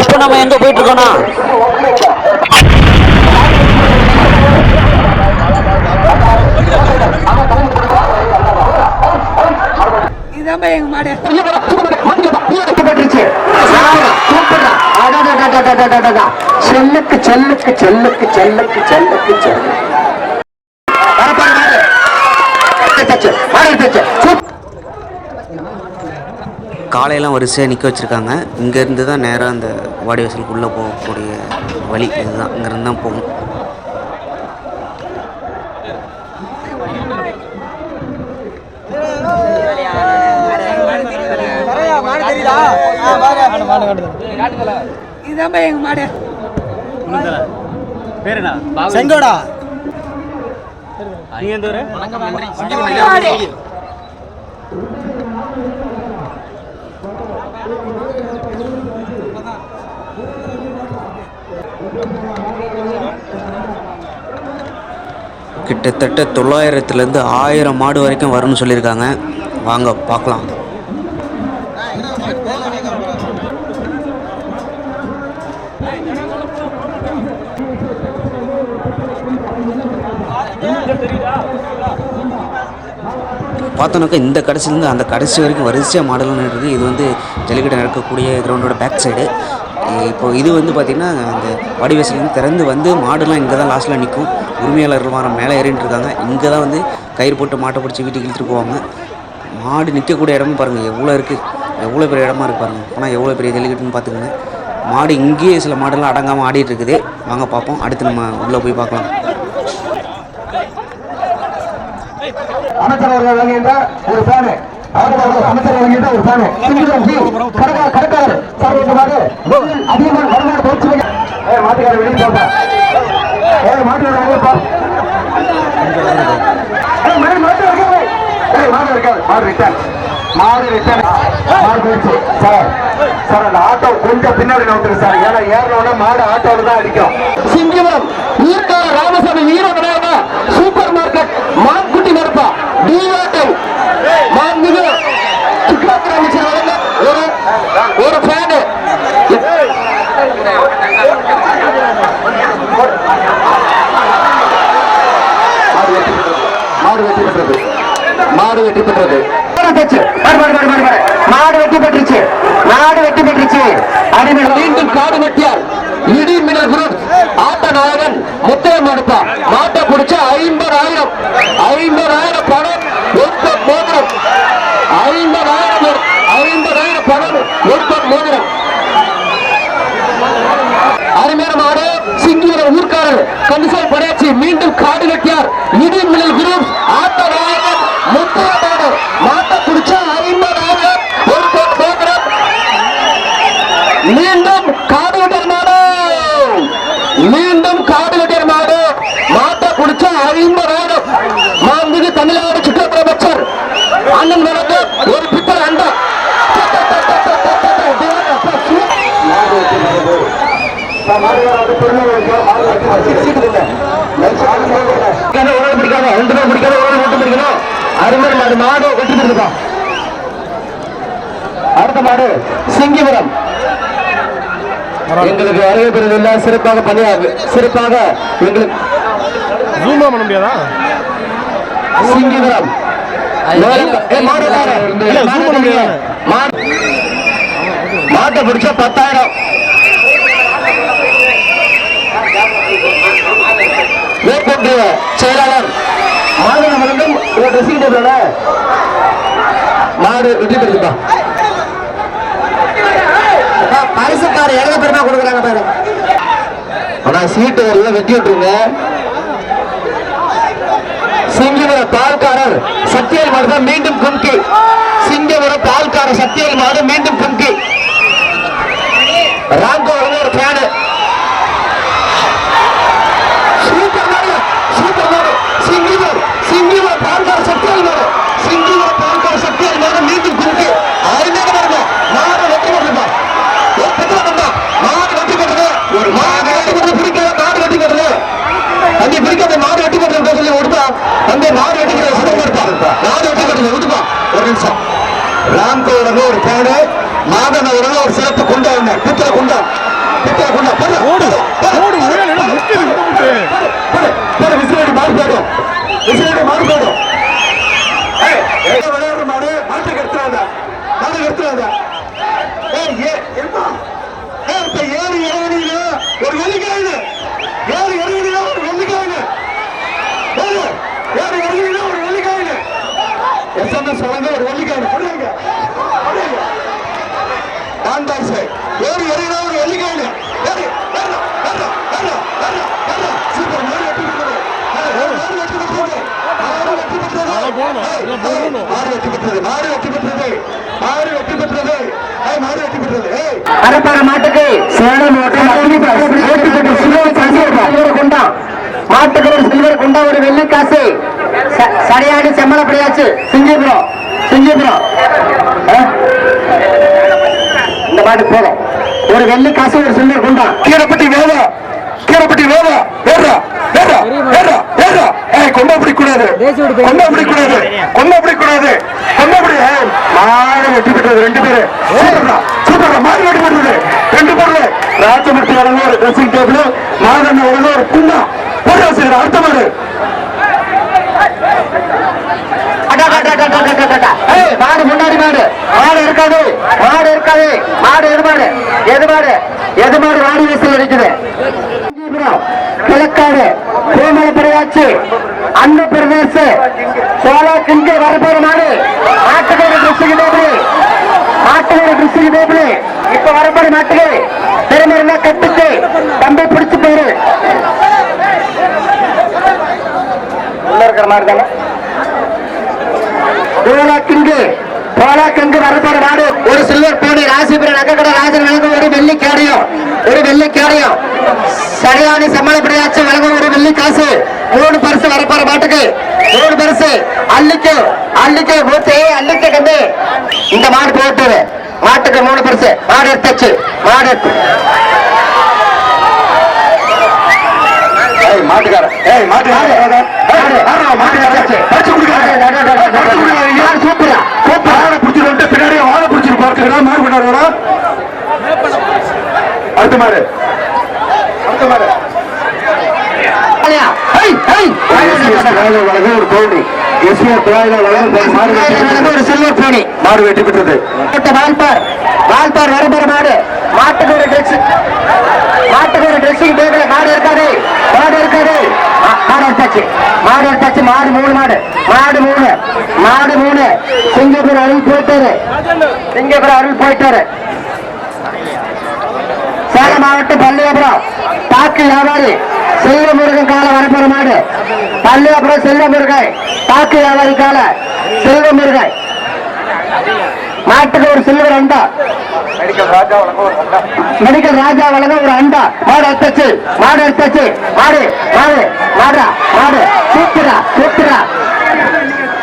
இப்போ நம்ம எங்க போயிட்டு இருக்கோம்னா இதாம்பா எங்க மாடு செல்லுக்கு செல்லுக்கு செல்லுக்கு செல்லுக்கு செல்லுக்கு செல்லு மாடு. சூப்பர். காலையெல்லாம் வரிசையாக நிற்க வச்சுருக்காங்க. இங்கேருந்து தான் நேராக அந்த வாடி வாசலுக்குள்ளே போகக்கூடிய வழி இதுதான். இங்கேருந்து தான் போகும் இதாம்பா எங்க மாடு. செங்கோடா. மாடு. கிட்டத்தட்ட தொள்ளாயிரத்துலேருந்து ஆயிரம் மாடு வரைக்கும் வரும்னு சொல்லியிருக்காங்க. வாங்க பார்க்கலாம். பார்த்தோன்னாக்கா இந்த கடைசிலேருந்து அந்த கடைசி வரைக்கும் வரிசையாக மாடலாம் இருக்குது இது வந்து ஜல்லிக்கட்டு நடக்கக்கூடிய கிரவுண்டோட பேக் சைடு இப்போ இது வந்து பார்த்திங்கன்னா அந்த வடிவேசிலேருந்து திறந்து வந்து மாடுலாம் இங்கே தான் லாஸ்ட்டில் நிற்கும் உரிமையாளர்கள் வாரம் மேலே ஏறிட்டு இருக்காங்க. இங்கே தான் வந்து கயிறு போட்டு மாட்டை பிடிச்சி வீட்டுக்கு இழுத்துட்டு போவாங்க. மாடு நிற்கக்கூடிய இடமும் பாருங்கள் எவ்வளோ இருக்குது எவ்வளோ பெரிய இடமா இருக்குது பாருங்கள் ஆனால் எவ்வளோ பெரிய ஜல்லிக்கட்டுன்னு பார்த்துக்கோங்க மாடு இங்கேயே சில மாடெல்லாம் அடங்காமல் ஆடிட்டு இருக்குது. வாங்க பார்ப்போம் அடுத்து நம்ம உள்ளே போய் பார்க்கலாம் அமைச்சர் அவர்கள் வழங்குகின்ற ஒரு பேனு. அமைச்சர் வழங்குகின்ற ஒரு பேனு. கடற்காரர் சார்பாக அதிகமான வருமான பயிற்சி ஏ மாட்டுக்கார வெளியே போட்டா ஏ மாட்டுக்கார வெளியே மாடு மாட்டு இருக்காது மாடு ரிட்டர்ன் மாடு ரிட்டர்ன் மாடு போயிடுச்சு. சார் சார் அந்த ஆட்டோ கொஞ்சம் பின்னாடி நோட்டுரு சார். ஏன்னா ஏறணும்னா மாடு ஆட்டோல தான் அடிக்கும். சிங்கிவரம் ஈர்க்கார ராமசாமி வீர விநாயகா சூப்பர் மார்க்கெட் மான்குட்டி மரப்பா டிவாட்டம் மாண்புமிகு சுற்றுலாத்துறை அமைச்சர் வழங்க ஒரு ஒரு ஃபேனு மாடு வெற்றி பெற்றது மாடு வெற்றி பெற்றது மாடு வெற்றி பெற்றுச்சு. மாடு வெற்றி பெற்றுச்சு. அடிமையில் மீண்டும் காடு வெட்டி அண்ணன் வழக்கு ஒரு பித்தளை அண்டா அடுத்த மாடு சிங்கிபுரம். எங்களுக்கு வருகை பெறுவதில்லை. சிறப்பாக பணியாக சிறப்பாக எங்களுக்கு ஜூமா பண்ண முடியாதா? சிங்கிபுரம். மாட்டை பிடிச்ச பத்தாயிரம். மேற்கொண்டு செயலாளர். மாநில மருந்தும் ட்ரெஸ்ஸிங் டேபிளோட மாடு வெற்றி பெற்றுப்பா பரிசுக்கார எங்க பெருமா கொடுக்குறாங்க பாரு ஆனா சீட்டு எல்லாம் வெட்டி விட்டுருங்க. சத்தியல் மாடு மீண்டும் கும்கி. சிங்கவர பால்கார சத்தியல் மாடு மீண்டும் கும்கி. ராங்கோ ராம்கோ உலகம் ஒரு பேடு மாதன உலகம் ஒரு சிறப்பு குண்டா ஒண்ணு. பித்தல குண்டா. பித்தல குண்டா. போடு. ஓடு. ஓடு. ஒரே இடம் முக்கியது விசிலடி மாறு விசிலடி மாறு என்ன சொல்லுங்க ஒரு வெள்ளிக்காய் கொடுங்க. கான்டாக்ட் வேறு எறிகிறா ஒரு வெள்ளிக்காய் சூப்பர். மூணு வெற்றி அரப்பர மாட்டுக்கு சேலம் மாட்டுக்கு சில்வர் சில்வர் குண்டா. ஒரு வெள்ளி சரியாடி செம்மலப்படியாச்சு. சிங்கிபுரம் சிங்கிபுரம் ஆ? இந்த மாட்டு போதும். ஒரு வெள்ளி காசு ஒரு சில்வர் குண்டா? கீரப்பட்டி வேதா கீரப்பட்டி வேதா வேறா வேறா வேறா வேறா. ஏய் கொண்டா பிடி கூடாது. கொண்டா பிடி கூடாது. கொண்டா பிடி கூடாது. கொண்டா பிடி மாடு வெட்டி பெற்றது ரெண்டு பேரு. சூப்பர்டா சூப்பர்டா மாடு வெட்டி பெற்றது. ரெண்டு பேரு. ராஜமூர்த்தி வழங்க ஒரு ட்ரெஸ்ஸிங் டேபிள் மாதண்ண வழங்க ஒரு குண்டா எதுமாடு? எதுமாடு? எதுமாடு வாடி வீசல் இருக்குது கிழக்காடு திருமலை பெரியாச்சி அன்ன பிரதேச சோழா கிங்கே வரப்போற மாடு ஆட்டுக்கோடு கிருஷ்ணகி பேபி ஆட்டுக்கோடு கிருஷ்ணகி பேபி இப்ப வரப்போற மாட்டுக்கு திருமண கட்டுக்கு தம்பி பிடிச்சு போயிரு. உள்ள இருக்கிற மாதிரி தானே? கிண்டி கோலா போலாக்கிங்கு வரப்போற நாடு ஒரு சில்வர் போனி ராசிபுரம் நகக்கட ராஜன் வழங்கும் ஒரு வெள்ளி கேடையும் ஒரு வெள்ளி கேடயம் சரியானி சம்மளப்படியாச்சு வழங்கும் ஒரு வெள்ளி காசு மூணு பரிசு வரப்பாரு மாட்டுக்கு மூணு பரிசு அள்ளிக்கு அள்ளிக்கு ஊத்தி அள்ளிக்கு கண்டு இந்த மாடு போட்டு மாட்டுக்கு மூணு பரிசு மாடு எடுத்தாச்சு மாடு எடுத்து ஏய் ஏய் மாட்டுக்காரன் மாட்டுக்காரன் மாட்டுக்காரன் கொடுக்காத சூப்பரா சூப்பரா வாழை பிடிச்சிட்டு வந்து பின்னாடி வாழை பிடிச்சிட்டு பார்த்துக்கிறா மாறு பண்ணாரா அடுத்த மாடு. அடுத்த மாடு. ஒரு எஸ்பிஆர் ஒரு சில்வர் மாடு வால்பார் வால்பார் மாடு. மாட்டுக்கு ஒரு ட்ரெஸ் மாட்டுக்கு ஒரு ட்ரெஸ்ஸிங் டேபிள் மாடு இருக்காது. மாடு இருக்காது. மாடு எடுத்தாச்சு. மாடு எடுத்தாச்சு. மாடு மூணு மாடு. மாடு மூணு. மாடு மூணு. சிங்கப்பூர் அருள் போயிட்டாரு. சிங்கப்பூர் அருள் போயிட்டாரு. சேலம் மாவட்டம் பள்ளியாபுரம். பாக்கு வியாபாரி செல்வமுருகன் கால வரப்போற மாடு பள்ளியாபுரம் செல்வமுருகன் பாக்கு வியாபாரி கால செல்வமுருகன். மாட்டுக்கு ஒரு சில்வர் அண்டா. மெடிக்கல் ராஜா வழங்க ஒரு அண்டா. மாடு எடுத்தாச்சு மாடு எடுத்தாச்சு மாடு மாடு மாடா மாடு. சூப்பரா சூப்பரா.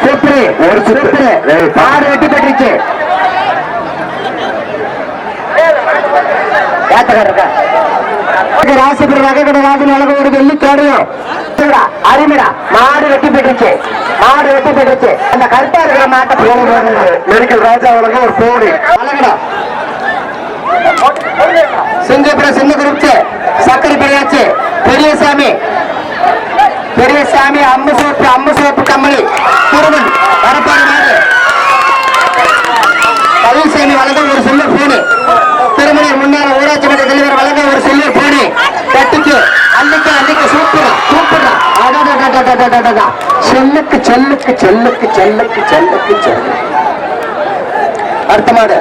சூப்பரு ஒரு. சூப்பரு. மாடு வெட்டி பெற்றுச்சு. ராசிபுரம் நகைக்கடை ராஜன் வழங்க ஒரு வெள்ளி கேடையும் அருமைடா. மாடு வெட்டி பெற்றுச்சு மாடு வெட்டி பெற்றுச்சு அந்த கருப்பா இருக்கிற மாட்டை மெடிக்கல் ராஜா வழங்க ஒரு பவுனி அழகடா சிங்கப்புரம் சின்ன குரூப்ஸ் சக்கரை பெரியாச்சு. பெரியசாமி. பெரியசாமி அம்மு சோப்பு அம்மு சோப்பு கம்மலி. திருமன் செல்லுக்கு செல்லுக்கு செல்லுக்கு செல்லுக்கு செல்லுக்கு செல்லுக்கு. அடுத்த மாடு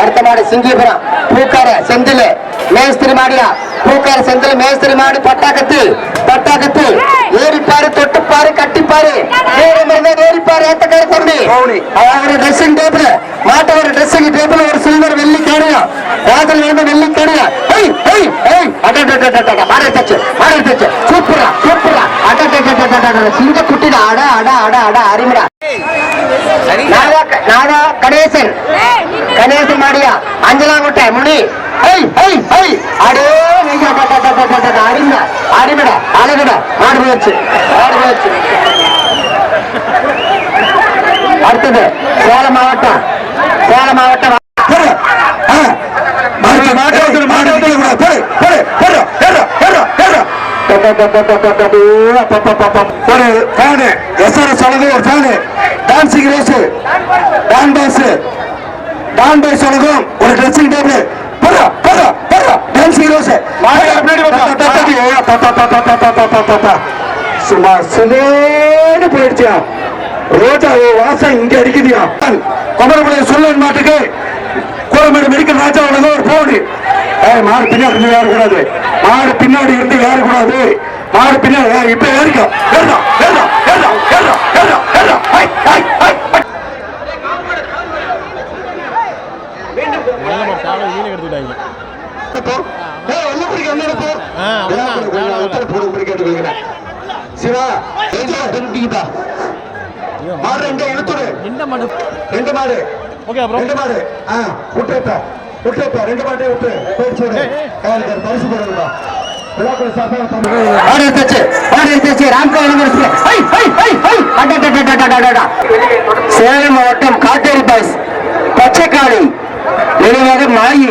அடுத்த மாடு சிங்கிபுரம். பூக்கார செந்தில் மேஸ்திரி மாடியா? பூக்கார செந்தில் மேஸ்திரி மாடு பட்டாக்கத்து பட்டாக்கத்து. ஏறிப்பாரு தொட்டுப்பாரு கட்டிப்பாரு. ஏறிப்பாரு ஏத்தக்கார தம்பி. அவங்க ட்ரெஸ்ஸிங் டேபிள் மாட்ட ஒரு ட்ரெஸ்ஸிங் டேபிள் ஒரு சில்வர் வெள்ளி கேடையும். ராஜல் வந்து வெள்ளி தச்சு சூப்பரா சூப்பரா சிங்க குட்டிடா. அட அட அட அட அருமைடா. நாதா கணேசன். கணேசன் மாடியா. அஞ்சலா அஞ்சலாங்குட்டை முனி. ஐய் ஐய் ஐய் அடே நீங்க அருமை அருமைடா. அழகுடா. மாடு போச்சு மாடு போச்சு அடுத்தது சேலம் மாவட்டம். சேலம் மாவட்டம் மாட்டு மாட்டு ஒரு ஃபேனு எஸ்ஆர்எஸ் சொன்னது ஒரு ஃபேனு டான்சிங் ரேஸ் டான் பாஸ் டான் பாஸ் சொன்னதும் ஒரு ட்ரெஸ்ஸிங் டேபிள் பரா பரா பரா டான்சிங் ரேஸ் சும்மா சுமேன்னு போயிடுச்சியா ரோஜா வாசம் இங்க அடிக்குதியா குமரமலை சொல்லன் மாட்டுக்கு கோலமேடு மெடிக்கல் ராஜா உலகம் ஒரு ஏய் மாடு பின்னாடி இருந்து ஏறக்கூடாது மாடு பின்னாடி இருந்து ஏறக்கூடாது மாடு பின்னாடி இப்ப ஏறிக்கோ. ஏறா ஏறா ஏறா ஏறா ஏறா ஏறா ஐ ஐ ஐ சிவா மாடு எங்க இழுத்துடு. ரெண்டு மாடு? ரெண்டு மாடு. ஓகே ரெண்டு மாடு. ஆ விட்டுப்பா ரெண்டு மாட்டே விட்டு பயிற்சி அவருக்கு பரிசு கொடுங்கப்பா சேலம் மாவட்டம் காட்டேரி பாய்ஸ் பச்சைக்காளி நினைவாக மாயி.